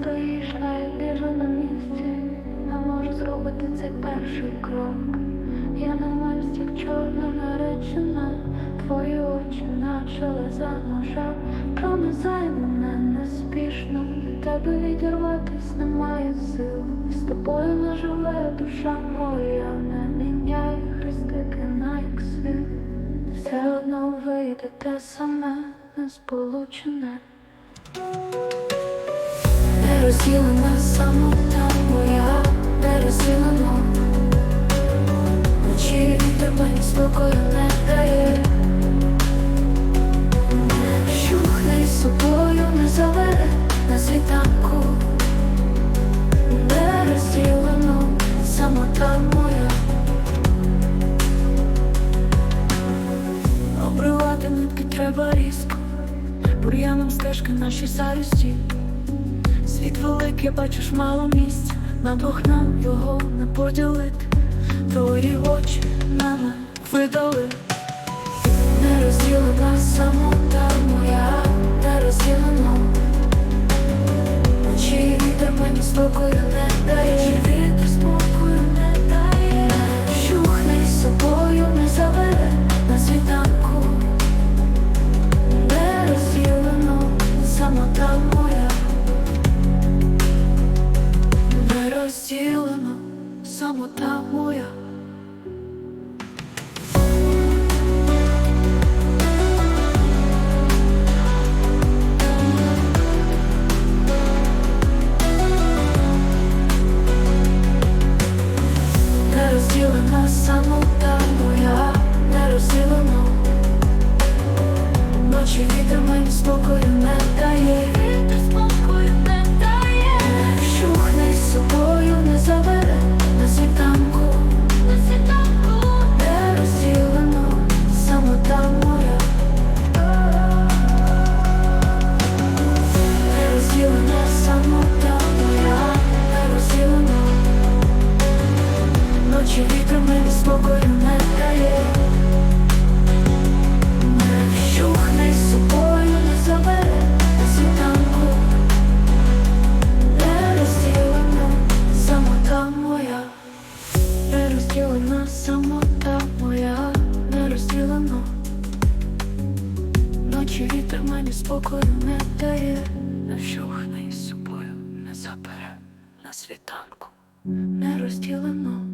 Стоїш, а я біжу на місці, не можу зробити цей перший крок. Я на мальці чорна наречена, твої очі наче леза ножа, пронизай мене неспішно, тебе відірватись немає сил. З тобою не душа моя, не міняє хрестики на ікси. Все одно вийде те саме, несполучене. Не розділена самота моя, не розділено. Вночі вітер мені спокою не дає. Із собою не заведе на світанку. Не розділено самота моя. Обривати нитки треба різко Бур'яном стежки наші совісті Світ великий, бачиш мало місць на двох нам його не поділити. Твої очі мене видали, не розділена самота моя, не розділено. Чи вітер мені спокою самота моя. Не розділена самота моя, не розділено. Ночі вітер мені спокою не Мені спокою не дає, не вщухне із собою не забере на світанку, не розділено.